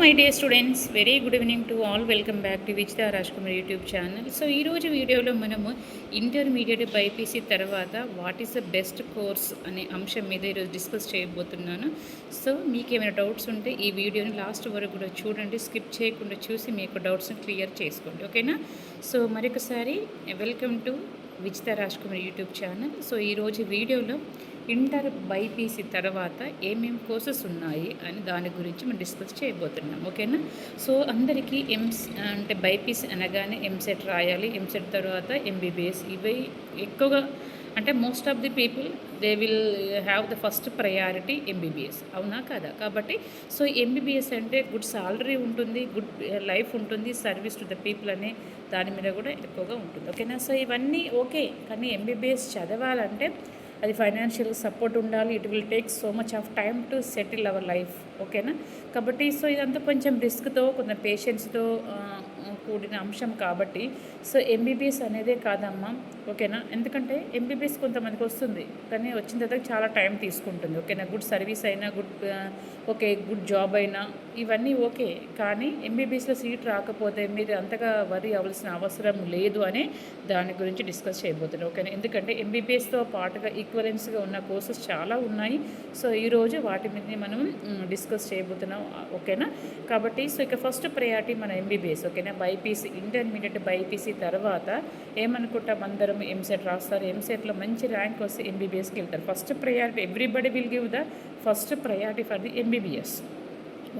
My dear students very good evening to all welcome back to Vijitha Rajkumar YouTube channel so ఈరోజు వీడియోలో మనము intermediate BiPC తర్వాత what is the best course అనే అంశం మీద ఈరోజు డిస్కస్ చేయబోతున్నాను. సో మీకు ఏమైనా డౌట్స్ ఉంటే ఈ వీడియోని లాస్ట్ వరకు కూడా చూడండి. స్కిప్ చేయకుండా చూసి మీకు డౌట్స్ని క్లియర్ చేసుకోండి. ఓకేనా సో మరొకసారి welcome to Vijitha Rajkumar YouTube channel so ఈరోజు వీడియోలో ఇంటర్ బైపీసీ తర్వాత ఏమేమి కోర్సెస్ ఉన్నాయి అని దాని గురించి మనం డిస్కస్ చేయబోతున్నాం ఓకేనా? సో అందరికీ ఎంస్ అంటే బైపీసీ అనగానే ఎంసెట్ రాయాలి ఎంసెట్ తర్వాత ఎంబీబీఎస్ ఇవి ఎక్కువగా అంటే most of the people they will have the first priority MBBS అవునా కదా? కాబట్టి సో ఎంబీబీఎస్ అంటే గుడ్ సాలరీ ఉంటుంది గుడ్ లైఫ్ ఉంటుంది సర్వీస్ టు ద పీపుల్ అనే దాని మీద కూడా ఎక్కువగా ఉంటుంది ఓకేనా? సో ఇవన్నీ ఓకే కానీ ఎంబీబీఎస్ చదవాలంటే అది ఫైనాన్షియల్ సపోర్ట్ ఉండాలి. It will take so much of time to settle our life ఓకేనా కాబట్టి సో ఇదంతా కొంచెం రిస్క్తో కొంచెం పేషెన్స్తో కూడిన అంశం కాబట్టి సో ఎంబీబీఎస్ అనేదే కాదమ్మా ఓకేనా? ఎందుకంటే ఎంబీబీఎస్ కొంతమందికి వస్తుంది కానీ వచ్చిన తర్వాత చాలా టైం తీసుకుంటుంది ఓకేనా? గుడ్ సర్వీస్ అయినా గుడ్ ఓకే గుడ్ జాబ్ అయినా ఇవన్నీ ఓకే కానీ ఎంబీబీఎస్లో సీట్ రాకపోతే మీరు అంతగా వరి అవ్వాల్సిన అవసరం లేదు అని దాని గురించి డిస్కస్ చేయబోతున్నాను ఓకేనా? ఎందుకంటే ఎంబీబీఎస్తో పాటుగా ఈక్వలెన్స్గా ఉన్న కోర్సెస్ చాలా ఉన్నాయి సో ఈరోజు వాటి మీద మనం డిస్కస్ చేయబోతున్నాం ఓకేనా? కాబట్టి సో ఇక ఫస్ట్ ప్రయారిటీ మన ఎంబీబీఎస్ ఓకేనా? బైపీసీ ఇంటర్మీడియట్ బైపీసీ తర్వాత ఏమనుకుంటాం అందరం? ఎంసెట్ రాస్తారు? ఎంసెట్లో మంచి ర్యాంక్ వస్తే ఎంబీబీఎస్కి వెళ్తారు. First priority everybody will give the first priority for the MBBS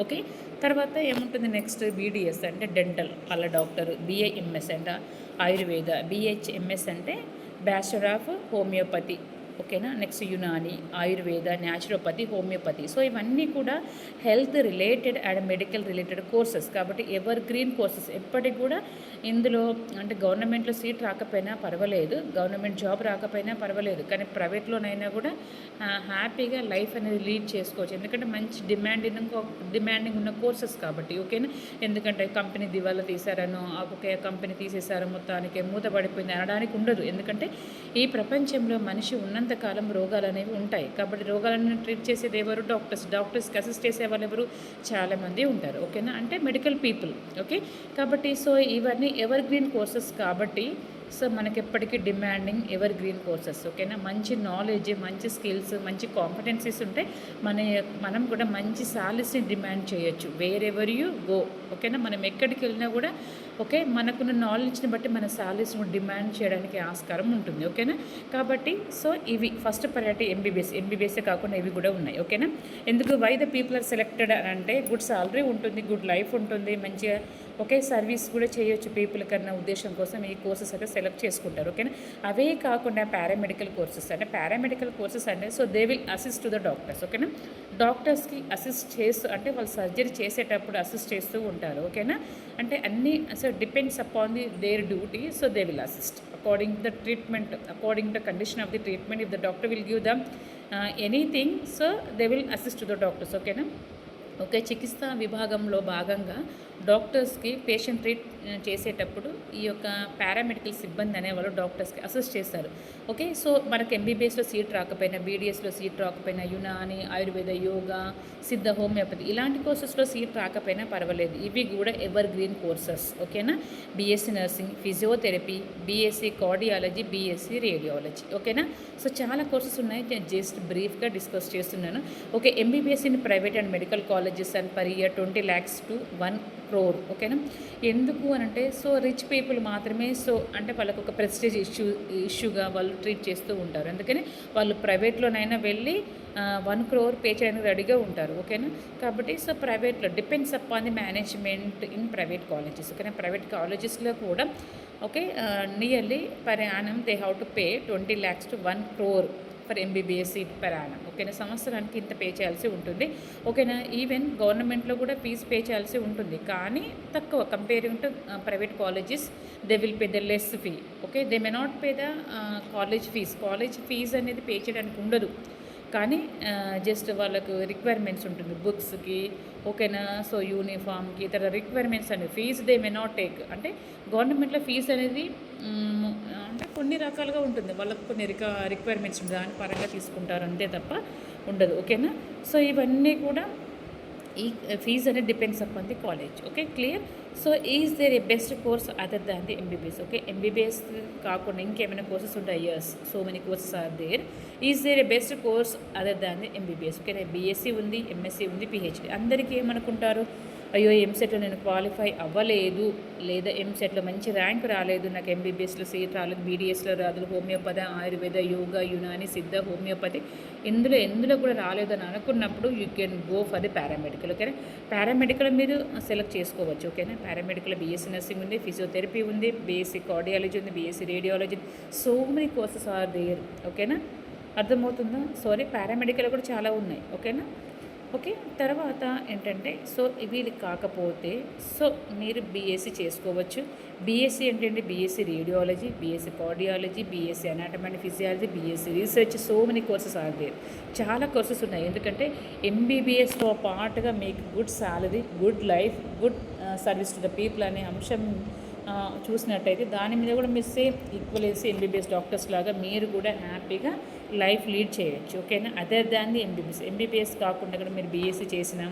okay తర్వాత ఏముంటుంది నెక్స్ట్ బీడిఎస్ అంటే డెంటల్ వాళ్ళ డాక్టర్ బీఏఎంఎస్ అంటే ఆయుర్వేద బిహెచ్ఎంఎస్ అంటే బ్యాచులర్ ఆఫ్ హోమియోపతి ఓకేనా? Next Unani Ayurveda naturopathy homeopathy. So ఇవన్నీ కూడా health related and medical related courses. కాబట్టి ఎవర్ గ్రీన్ కోర్సెస్ ఎప్పటికి కూడా ఇందులో అంటే గవర్నమెంట్లో సీట్ రాకపోయినా పర్వాలేదు. గవర్నమెంట్ జాబ్ రాకపోయినా పర్వాలేదు. కానీ ప్రైవేట్లోనైనా కూడా హ్యాపీగా లైఫ్ అనేది లీడ్ చేసుకోవచ్చు. ఎందుకంటే మంచి డిమాండింగ్ డిమాండింగ్ ఉన్న కోర్సెస్ కాబట్టి ఓకేనా? ఎందుకంటే కంపెనీ దివాలా తీశారనో ఒకే కంపెనీ తీసేశారో మొత్తానికి మూత పడిపోయింది అనడానికి ఉండదు. ఎందుకంటే ఈ ప్రపంచంలో మనిషి ఉన్నంత ఉన్నంతకాలం రోగాలు అనేవి ఉంటాయి. కాబట్టి రోగాలను ట్రీట్ చేసేది ఎవరు? డాక్టర్స్ డాక్టర్స్కి అసిస్ట్ చేసే వాళ్ళు ఎవరు? చాలామంది ఉంటారు. ఓకేనా? అంటే మెడికల్ పీపుల్ ఓకే? కాబట్టి సో ఇవన్నీ ఎవర్ గ్రీన్ కోర్సెస్ కాబట్టి సో మనకి ఎప్పటికీ డిమాండింగ్ ఎవర్ గ్రీన్ కోర్సెస్ ఓకేనా మంచి నాలెడ్జ్ మంచి స్కిల్స్ మంచి కాంపిటెన్సీస్ ఉంటే మన మనం కూడా మంచి సాలరీస్ని డిమాండ్ చేయొచ్చు. వేరెవర్ యూ గో ఓకేనా మనం ఎక్కడికి వెళ్ళినా కూడా ఓకే మనకున్న నాలెడ్జ్ని బట్టి మన సాలరీస్ని డిమాండ్ చేయడానికి ఆస్కారం ఉంటుంది ఓకేనా కాబట్టి సో ఇవి ఫస్ట్ ప్రయారిటీ ఎంబీబీఎస్ ఎంబీబీఎస్ఏ కాకుండా ఇవి కూడా ఉన్నాయి ఓకేనా ఎందుకు? Why the people are selected అంటే గుడ్ సాలరీ ఉంటుంది గుడ్ లైఫ్ ఉంటుంది మంచిగా ఒకే సర్వీస్ కూడా చేయొచ్చు పీపుల్ కన్నా ఉద్దేశం కోసం ఈ కోర్సెస్ అయితే సెలెక్ట్ చేసుకుంటారు ఓకేనా? అవే కాకుండా పారామెడికల్ కోర్సెస్ అంటే పారామెడికల్ కోర్సెస్ అంటే so they will assist to the doctors ఓకేనా? డాక్టర్స్కి అసిస్ట్ చేస్తూ అంటే వాళ్ళు సర్జరీ చేసేటప్పుడు అసిస్ట్ చేస్తూ ఉంటారు ఓకేనా? అంటే అన్నీ so depends upon the their duty so they will assist. According the treatment according the condition of the treatment if the doctor will give them anything so they will assist to the doctors ఓకేనా? Okay చికిత్సా విభాగంలో భాగంగా డాక్టర్స్కి patient treat చేసేటప్పుడు ఈ యొక్క paramedical సిబ్బంది అనేవాళ్ళు డాక్టర్స్కి అసెస్ట్ చేస్తారు. ఓకే సో మనకు ఎంబీబీఎస్లో సీట్ రాకపోయినా బీడీఎస్లో సీట్ రాకపోయినా యునాని ఆయుర్వేద యోగా సిద్ధ హోమియోపతి ఇలాంటి కోర్సెస్లో సీట్ రాకపోయినా పర్వాలేదు. ఇవి కూడా ఎవర్ గ్రీన్ కోర్సెస్. ఓకేనా? BSc nursing physiotherapy BSc cardiology BSc radiology. ఓకేనా? సో చాలా కోర్సెస్ ఉన్నాయి. నేను జస్ట్ బ్రీఫ్గా డిస్కస్ చేస్తున్నాను. Okay MBBS in private and medical college colleges and per year twenty lakhs to one crore ఓకేనా ఎందుకు అని అంటే సో రిచ్ పీపుల్ మాత్రమే సో అంటే వాళ్ళకు ఒక ప్రెస్టేజ్ ఇష్యూ ఇష్యూగా వాళ్ళు ట్రీట్ చేస్తూ ఉంటారు. అందుకని వాళ్ళు ప్రైవేట్లోనైనా వెళ్ళి వన్ క్రోర్ పే చేయడానికి రెడీగా ఉంటారు ఓకేనా కాబట్టి సో ప్రైవేట్లో depends up on the management in private colleges ఓకేనా ప్రైవేట్ కాలేజెస్లో కూడా okay nearly per annum they how to pay twenty lakhs to one crore for MBBS seat per annum ఓకేనా సంవత్సరానికి ఇంత పే చేయాల్సి ఉంటుంది. ఓకేనా ఈవెన్ గవర్నమెంట్లో కూడా ఫీజు పే చేయాల్సి ఉంటుంది. కానీ తక్కువ comparing to private colleges they will pay the less fee okay they may not pay the college fee college fee అనేది పే చేయడానికి ఉండదు. కానీ జస్ట్ వాళ్ళకు రిక్వైర్మెంట్స్ ఉంటుంది. బుక్స్కి ఓకేనా? సో యూనిఫామ్కి ఇతర రిక్వైర్మెంట్స్ అనేవి fee they may not take అంటే గవర్నమెంట్లో ఫీజు అనేది అంటే కొన్ని రకాలుగా ఉంటుంది. వాళ్ళకు కొన్ని రిక రిక్వైర్మెంట్స్ దాని పరంగా తీసుకుంటారు. అంతే తప్ప ఉండదు. ఓకేనా? సో ఇవన్నీ కూడా ఈ ఫీజ్ అనేది depends upon the college okay? Clear so is there a best course other than the MBBS okay? MBBS కాకుండా ఇంకేమైనా కోర్సెస్ ఉంటాయి? Years so many courses are there is there a best course other than MBBS okay BSc ఉంది MSc ఉంది PhD అందరికీ ఏమనుకుంటారు? అయ్యో ఎంసెట్లో నేను క్వాలిఫై అవ్వలేదు లేదా ఎంసెట్లో మంచి ర్యాంక్ రాలేదు నాకు ఎంబీబీఎస్లో సీట్ రాలేదు బీడీఎస్లో రాదు హోమియోపతి ఆయుర్వేద యోగా యునాని సిద్ధ హోమియోపతి ఇందులో ఎందులో కూడా రాలేదని అనుకున్నప్పుడు you can go for the paramedical ఓకేనా? పారామెడికల్ మీరు సెలెక్ట్ చేసుకోవచ్చు ఓకేనా? పారామెడికల్ బీఎస్సీ నర్సింగ్ ఉంది ఫిజియోథెరపీ ఉంది బీఎస్సీ కార్డియాలజీ ఉంది BSc radiology so many courses are there ఓకేనా? అర్థమవుతుందా? సారీ పారామెడికల్ కూడా చాలా ఉన్నాయి. ఓకేనా ఓకే తర్వాత ఏంటంటే సో వీళ్ళు కాకపోతే సో మీరు బీఎస్సీ చేసుకోవచ్చు. బీఎస్సీ ఏంటంటే BSc radiology BSc cardiology BSc anatomy and physiology BSc research so many courses are there చాలా కోర్సెస్ ఉన్నాయి. ఎందుకంటే ఎంబీబీఎస్తో పాటుగా మీకు good salary good life good service to the people అనే అంశం uh, చూసినట్టయితే దాని మీద కూడా మీరు సేమ్ ఈక్వల్ వేసి ఎంబీబీఎస్ డాక్టర్స్ లాగా మీరు కూడా హ్యాపీగా లైఫ్ లీడ్ చేయొచ్చు ఓకేనా? Other than the MBBS MBBS కాకుండా కూడా మీరు బీఎస్సీ చేసినా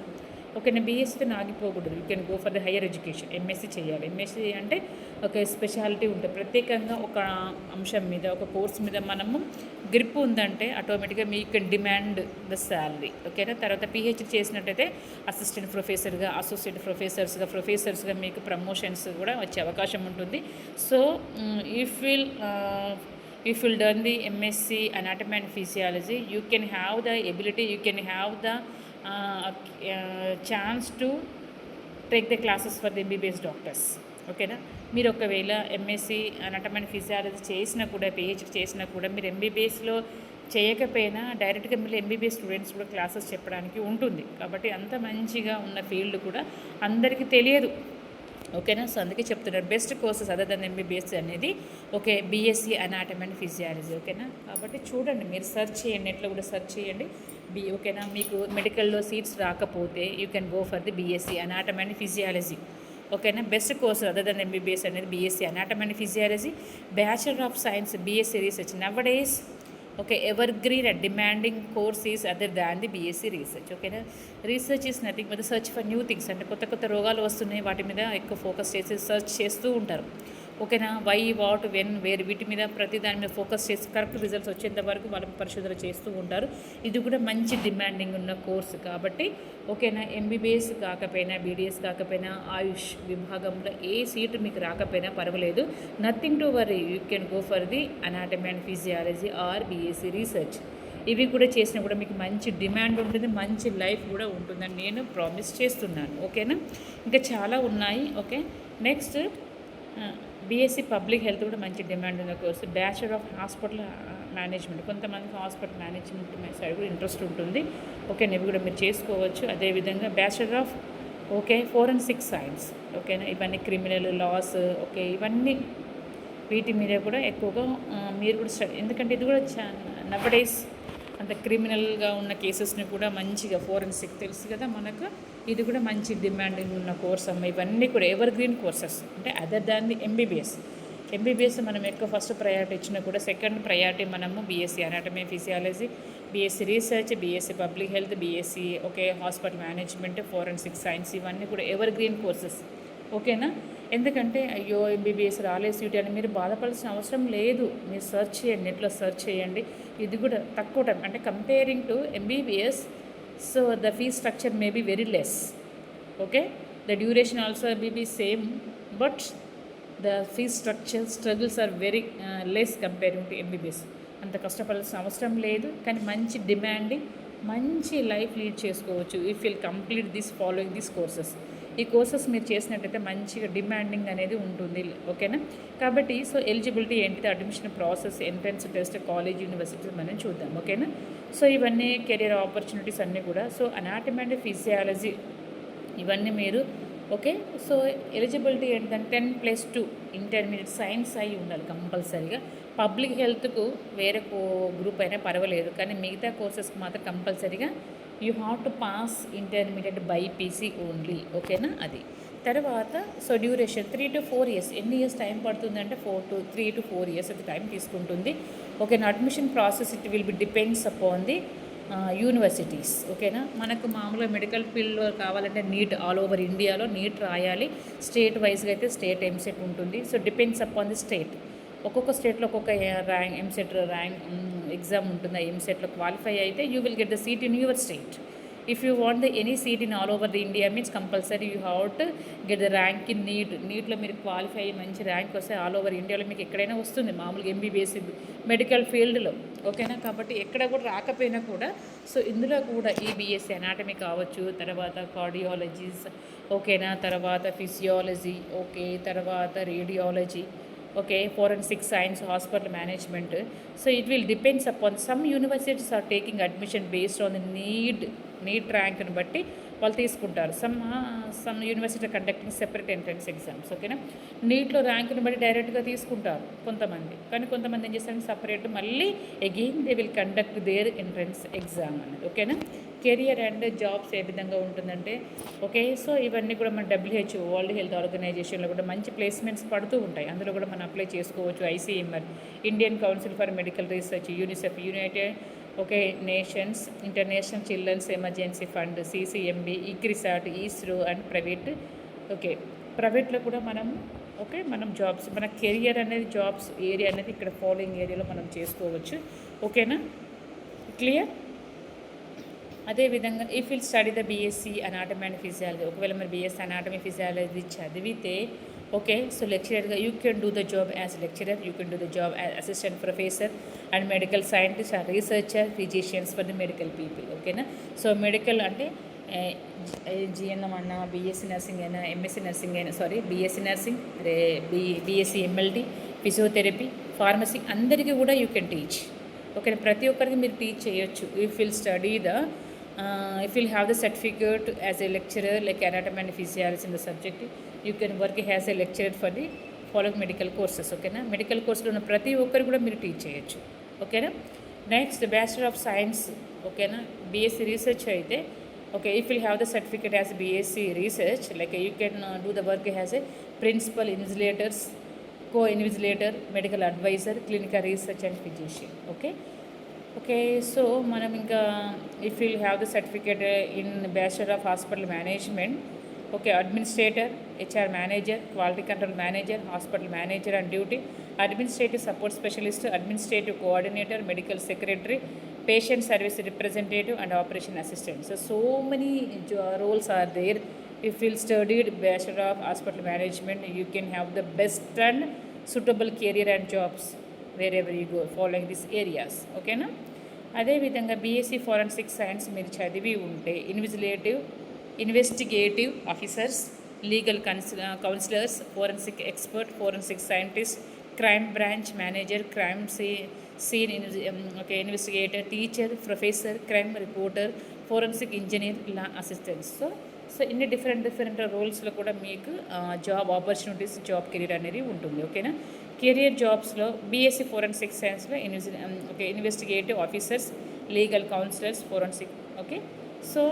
ఓకేనా? బీఎస్సీతో ఆగిపోకూడదు. You can go for the higher education MSc చేయాలి. ఎంఎస్సీ అంటే ఒక స్పెషాలిటీ ఉంటుంది. ప్రత్యేకంగా ఒక అంశం మీద ఒక కోర్స్ మీద మనము గ్రిప్ ఉందంటే ఆటోమేటిక్గా మీకు డిమాండ్ ద శాలరీ ఓకేనా? తర్వాత పిహెచ్డి చేసినట్టయితే అసిస్టెంట్ ప్రొఫెసర్గా అసోసియేట్ ప్రొఫెసర్స్గా ప్రొఫెసర్స్గా మీకు ప్రమోషన్స్ కూడా వచ్చే అవకాశం ఉంటుంది. So if will if you'll done the MSc anatomy and physiology, you can have the ability, you can have the uh, uh, chance to take the classes for the MBBS doctors ఓకేనా మీరు ఒకవేళ MSc అనటమ్ and physiology చేసినా కూడా PhD చేసినా కూడా మీరు ఎంబీబీఎస్లో చేయకపోయినా డైరెక్ట్గా మీరు ఎంబీబీఎస్ స్టూడెంట్స్ కూడా క్లాసెస్ చెప్పడానికి ఉంటుంది. కాబట్టి అంత మంచిగా ఉన్న ఫీల్డ్ కూడా అందరికీ తెలియదు. ఓకేనా? సో అందుకే చెప్తున్నారు best courses other than MBBS అనేది okay BSc anatomy and physiology ఓకేనా? కాబట్టి చూడండి మీరు సెర్చ్ చేయండి నెట్లో కూడా సెర్చ్ చేయండి. బీ ఓకేనా? మీకు మెడికల్లో సీట్స్ రాకపోతే you can go for the BSc anatomy and physiology ఓకేనా? Best course other than MBBS అనేది BSc anatomy and physiology bachelor of science BSc research nowadays okay evergreen and demanding course is other than the BSc research ఓకేనా research is nothing మీద search for new things అంటే కొత్త కొత్త రోగాలు వస్తున్నాయి. వాటి మీద ఎక్కువ ఫోకస్ చేసి సర్చ్ చేస్తూ ఉంటారు. ఓకేనా? వై వాట్ వెన్ వేర్ వీటి మీద ప్రతి దాని మీద ఫోకస్ చేసి కరెక్ట్ రిజల్ట్స్ వచ్చేంత వరకు వాళ్ళు పరిశోధన చేస్తూ ఉంటారు. ఇది కూడా మంచి డిమాండింగ్ ఉన్న కోర్సు కాబట్టి ఓకేనా? ఎంబీబీఎస్ కాకపోయినా బీడీఎస్ కాకపోయినా ఆయుష్ విభాగంలో ఏ సీటు మీకు రాకపోయినా పర్వాలేదు. Nothing to worry you can go for the anatomy and physiology or BSc research ఇవి కూడా చేసినా కూడా మీకు మంచి డిమాండ్ ఉంటుంది మంచి లైఫ్ కూడా ఉంటుందని నేను ప్రామిస్ చేస్తున్నాను. ఓకేనా? ఇంకా చాలా ఉన్నాయి. Okay? Next BSc public health కూడా మంచి డిమాండ్ ఉన్న course bachelor of hospital management కొంతమందికి హాస్పిటల్ మేనేజ్మెంట్ సైడ్ కూడా ఇంట్రెస్ట్ ఉంటుంది. ఓకే ఇవి కూడా మీరు చేసుకోవచ్చు. అదేవిధంగా bachelor of okay forensic science ఓకేనా ఇవన్నీ క్రిమినల్ లాస్ ఓకే ఇవన్నీ వీటి మీద కూడా ఎక్కువగా uh, మీరు కూడా స్టడీ ఎందుకంటే ఇది కూడా నవడేస్ అంత క్రిమినల్గా ఉన్న కేసెస్ని కూడా మంచిగా ఫోరెన్సిక్ తెలుసు కదా మనకు. ఇది కూడా మంచి డిమాండింగ్ ఉన్న కోర్స్ అమ్మ. ఇవన్నీ కూడా ఎవర్ గ్రీన్ కోర్సెస్. అంటే other than the MBBS. MBBS మనం ఎక్కువ ఫస్ట్ ప్రయారిటీ ఇచ్చినా కూడా సెకండ్ ప్రయారిటీ మనము BSc anatomy physiology BSc research BSc public health BSc okay hospital management forensic science ఇవన్నీ కూడా ఎవర్ గ్రీన్ కోర్సెస్. ఓకేనా? ఎందుకంటే అయ్యో ఎంబీబీఎస్ రాలేదు సీట్ అని మీరు బాధపడాల్సిన అవసరం లేదు. మీరు సెర్చ్ చేయండి నెట్లో సెర్చ్ చేయండి. ఇది కూడా తక్కువ టైం. అంటే comparing to MBBS so the fee structure may be very less okay the duration also be be same but the fee structure struggles are very less comparing to MBBS అంత కష్టపడాల్సిన అవసరం లేదు కానీ మంచి డిమాండింగ్ మంచి life lead చేసుకోవచ్చు. If will complete this following this courses ఈ courses మీరు చేసినట్టయితే మంచిగా డిమాండింగ్ అనేది ఉంటుంది ఓకేనా? కాబట్టి సో ఎలిజిబిలిటీ ఏంటిది admission process entrance test college university మనం చూద్దాం ఓకేనా? సో ఇవన్నీ కెరీర్ ఆపర్చునిటీస్ అన్నీ కూడా సో అనాటమీ అండ్ ఫిజియాలజీ ఇవన్నీ మీరు ఓకే? సో ఎలిజిబిలిటీ ఏంటంటే ten plus two intermediate science అయి ఉండాలి కంపల్సరీగా. పబ్లిక్ హెల్త్కు వేరే కో గ్రూప్ అయినా పర్వాలేదు. కానీ మిగతా కోర్సెస్కి మాత్రం కంపల్సరీగా you have to pass intermediate BiPC only. ఓకేనా? అది. తర్వాత so duration three to four years. ఎన్ని years time పడుతుందంటే four to three to four years అది టైం తీసుకుంటుంది. ఓకేనా admission process it will be depends upon the universities ఓకేనా మనకు మామూలుగా మెడికల్ ఫీల్డ్లో కావాలంటే నీట్ ఆల్ ఓవర్ ఇండియాలో నీట్ రాయాలి. స్టేట్ వైజ్గా అయితే స్టేట్ ఎంసెట్ ఉంటుంది. So depends upon the state ఒక్కొక్క స్టేట్లో ఒక్కొక్క ర్యాంక్ ఎంసెట్ ర్యాంక్ ఎగ్జామ్ ఉంటుంది. ఆ ఎంసెట్లో క్వాలిఫై అయితే you will get the seat in your state if you want the any seat in all over the India means compulsory you have to get the rank in NEET నీట్లో మీరు qualify అయ్యి మంచి rank వస్తే all over ఇండియాలో మీకు ఎక్కడైనా వస్తుంది మామూలుగా MBBS medical ఫీల్డ్లో ఓకేనా? కాబట్టి ఎక్కడ కూడా రాకపోయినా కూడా సో ఇందులో కూడా ఈ బీఎస్సీ అనాటమీ కావచ్చు తర్వాత కార్డియాలజీస్ ఓకేనా? తర్వాత ఫిజియాలజీ ఓకే? తర్వాత radiology okay? Forensic science hospital management so it will depends upon some universities are taking admission based on the need NEET ర్యాంక్ని బట్టి వాళ్ళు తీసుకుంటారు. Some some university conducting separate entrance exams ఓకేనా? నీట్లో ర్యాంక్ని బట్టి డైరెక్ట్గా తీసుకుంటారు కొంతమంది. కానీ కొంతమంది ఏం చేస్తారు? సపరేట్ మళ్ళీ again they will conduct their entrance exam అనేది ఓకేనా? కెరియర్ అండ్ జాబ్స్ ఏ విధంగా ఉంటుందంటే ఓకే సో ఇవన్నీ కూడా మన డబ్ల్యూహెచ్ఓ వరల్డ్ హెల్త్ ఆర్గనైజేషన్లో కూడా మంచి ప్లేస్మెంట్స్ పడుతూ ఉంటాయి. అందులో కూడా మనం అప్లై చేసుకోవచ్చు ICMR Indian council for medical research UNICEF united okay nations international children's emergency fund CCMB ICRISAT ISRO and private okay. ప్రైవేట్లో కూడా మనం ఓకే మనం జాబ్స్ మన కెరియర్ అనేది జాబ్స్ ఏరియా అనేది ఇక్కడ ఫాలోయింగ్ ఏరియాలో మనం చేసుకోవచ్చు. ఓకేనా? క్లియర్? అదేవిధంగా if will study the BSc anatomy and physiology ఒకవేళ మరి బీఎస్సీ అనాటమీ ఫిజియాలజీ చదివితే ఓకే సో లెక్చరర్గా you can do the job as lecturer you can do the job as assistant professor and medical scientist and researcher physicians for the medical people ఓకేనా so medical అంటే GNM అన్న BSc nursing అయినా MSc nursing అయినా sorry BSc nursing రే B BSc MLT physiotherapy pharmacy అందరికీ కూడా you can teach okay ప్రతి ఒక్కరికి మీరు టీచ్ చేయొచ్చు. If will study the if will have the certificate as a lecturer like anatomy and physiology in the subject you can work has a lecturer for the following medical courses ఓకేనా medical కోర్సులో ఉన్న ప్రతి ఒక్కరు కూడా మీరు teach చేయొచ్చు ఓకేనా next bachelor of science ఓకేనా బీఎస్సీ రీసెర్చ్ అయితే okay if you have the certificate as BSc research like you can do the work has a principal invigilators co invigilator medical adviser clinical research and physician okay okay so మనం ఇంకా if you have the certificate in bachelor of hospital management okay administrator HR manager quality control manager hospital manager and duty administrative support specialist administrative coordinator medical secretary patient service representative and operation assistant so so many roles are there you feel studied bachelor of hospital management you can have the best and suitable career and jobs wherever you go following this areas ఓకేనా అదేవిధంగా BSc forensic science మీరు చదివి ఉంటే invigilative investigative officers legal counsellors forensic expert forensic scientist crime branch manager crime see scene okay investigator teacher professor crime reporter forensic engineer ఇలా assistants so so ఇన్ని different different రోల్స్లో కూడా మీకు job opportunities job career అనేది ఉంటుంది ఓకేనా career జాబ్స్లో BSc forensic సైన్స్లో ఇన్వెస్ okay investigative officers legal counsellors forensic okay so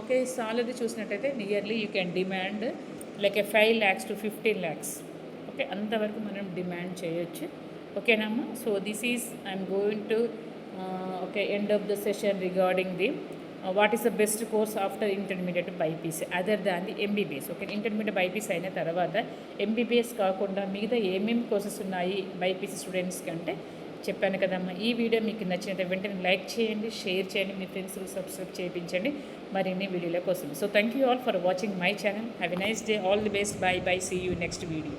okay salary చూసినట్టయితే nearly you can demand like a five lakhs to fifteen lakhs okay అంతవరకు మనం డిమాండ్ చేయొచ్చు. ఓకేనమ్మా so this is I'm going to okay end of the session regarding the what is the best course after intermediate BiPC other than the MBBS okay intermediate BiPC అయిన తర్వాత MBBS కాకుండా మిగతా ఏమేమి courses ఉన్నాయి BiPC స్టూడెంట్స్కి అంటే చెప్పాను కదమ్మా. ఈ వీడియో మీకు నచ్చినట్టు వెంటనే లైక్ చేయండి షేర్ చేయండి మీ ఫ్రెండ్స్కి సబ్స్క్రైబ్ చేయించండి. మరిన్ని వీడియోల కోసం. So thank you all for watching my channel have a nice day all the best bye bye see you next video